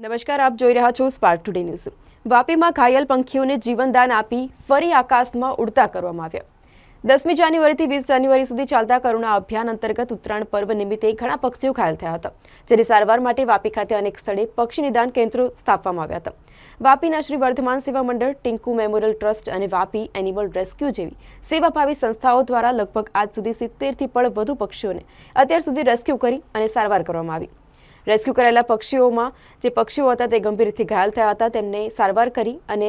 નમસ્કાર, આપ જોઈ રહ્યા છો સ્પાર્ક ટુડે ન્યૂઝ વાપીમાં ઘાયલ પંખીઓને જીવનદાન આપી ફરી આકાશમાં ઉડતા કરવામાં આવ્યા. દસમી જાન્યુઆરીથી વીસ જાન્યુઆરી સુધી ચાલતા કરુણા અભિયાન અંતર્ગત ઉત્તરાયણ પર્વ નિમિત્તે ઘણા પક્ષીઓ ઘાયલ થયા હતા, જેની સારવાર માટે વાપી ખાતે અનેક સ્થળે પક્ષી નિદાન કેન્દ્રો સ્થાપવામાં આવ્યા હતા. વાપીના શ્રી વર્ધમાન સેવા મંડળ, ટિંકુ મેમોરિયલ ટ્રસ્ટ અને વાપી એનિમલ રેસ્ક્યુ જેવી સેવાભાવી સંસ્થાઓ દ્વારા લગભગ આજ સુધી સિત્તેરથી પણ વધુ પક્ષીઓને અત્યાર સુધી રેસ્ક્યુ કરી અને સારવાર કરવામાં આવી. રેસ્ક્યુ કરાયેલા પક્ષીઓમાં જે પક્ષીઓ હતા તે ગંભીરથી ઘાયલ થયા હતા. તેમને સારવાર કરી અને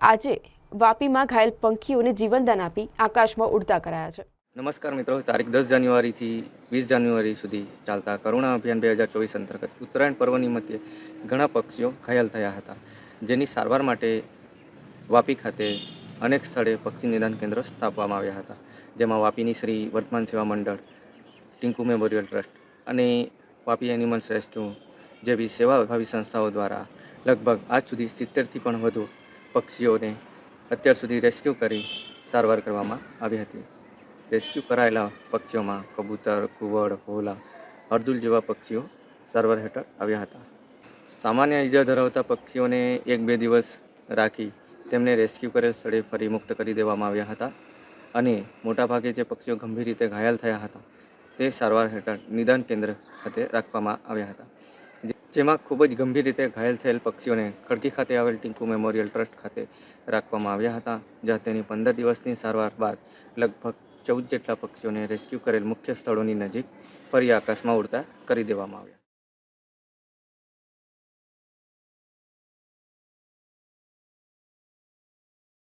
આજે વાપીમાં ઘાયલ પંખીઓને જીવનદાન આપી આકાશમાં ઉડતા કરાયા છે. નમસ્કાર મિત્રો, તારીખ દસ જાન્યુઆરીથી વીસ જાન્યુઆરી સુધી ચાલતા કરુણા અભિયાન બે હજાર ચોવીસ અંતર્ગત ઉત્તરાયણ પર્વની મધ્યે ઘણા પક્ષીઓ ઘાયલ થયા હતા. જેની સારવાર માટે વાપી ખાતે અનેક સ્થળે પક્ષી નિદાન કેન્દ્રો સ્થાપવામાં આવ્યા હતા. જેમાં વાપીની શ્રી વર્તમાન સેવા મંડળ, ટિંકુ મેમોરિયલ ટ્રસ્ટ અને વાપી એનિમલ રેસ્ક્યુ જેવી સેવાભાવી સંસ્થાઓ દ્વારા લગભગ આજ સુધી સિત્તેરથી પણ વધુ પક્ષીઓને અત્યાર સુધી રેસ્ક્યુ કરી સારવાર કરવામાં આવી હતી. રેસ્ક્યુ કરાયેલા પક્ષીઓમાં કબૂતર કુવડ હોલા અર્દુલ જેવા પક્ષીઓ સારવાર હેઠળ આવ્યા હતા. સામાન્ય ઈજા ધરાવતા પક્ષીઓને એક બે દિવસ રાખી તેમને રેસ્ક્યુ કરેલ સ્થળે ફરી મુક્ત કરી દેવામાં આવ્યા હતા અને મોટાભાગે જે પક્ષીઓ ગંભીર રીતે ઘાયલ થયા હતા તે સારવાર હેઠળ નિદાન કેન્દ્ર ખાતે રાખવામાં આવ્યા હતા. જેમાં ખૂબ જ ગંભીર રીતે ઘાયલ થયેલ પક્ષીઓને ખડકી ખાતે આવેલ ટીંકુ મેમોરિયલ ટ્રસ્ટ ખાતે રાખવામાં આવ્યા હતા, જ્યાં તેની પંદર દિવસની સારવાર બાદ લગભગ ચૌદ જેટલા પક્ષીઓને રેસ્ક્યુ કરેલ મુખ્ય સ્થળોની નજીક ફરી આકાશમાં ઉડતા કરી દેવામાં આવ્યા.